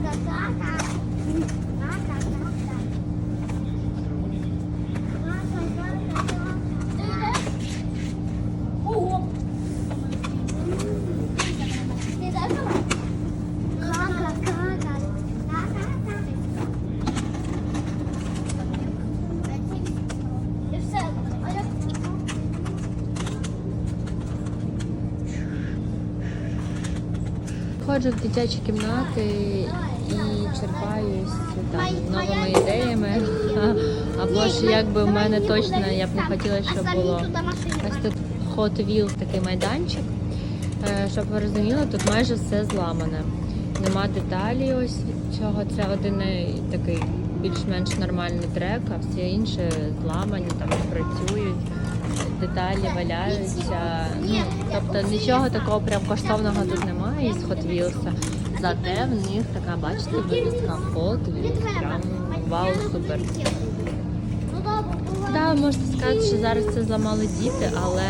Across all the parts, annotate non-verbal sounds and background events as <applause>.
哥哥 Ходжу в дитячі кімнати і черпаюсь там новими ідеями. <laughs> Або ж якби в мене точно я б не хотіла, щоб було ось тут Hot Wheels такий майданчик. Е, Щоб ви розуміли, тут майже все зламане. Нема деталі ось від цього. Це один такий більш-менш нормальний трек, а всі інші зламані, там працюють, деталі валяються. Тобто нічого такого прям коштовного тут немає із Hot Wheels. Зате в них така, бачите, вивіска Hot Wheels. Прям вау, супер. Добре. Да, можете сказати, що зараз це зламали діти, але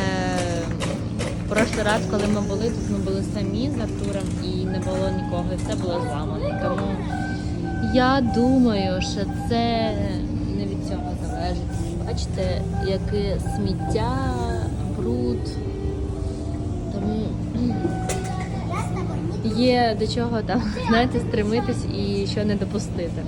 в прошлий раз, коли ми були, тут ми були самі з Артуром і не було нікого, і все було зламано. Тому я думаю, що це не від цього залежить. Бачите, яке сміття, бруд. Є до чого там, знаєте, стремитись і що не допустити.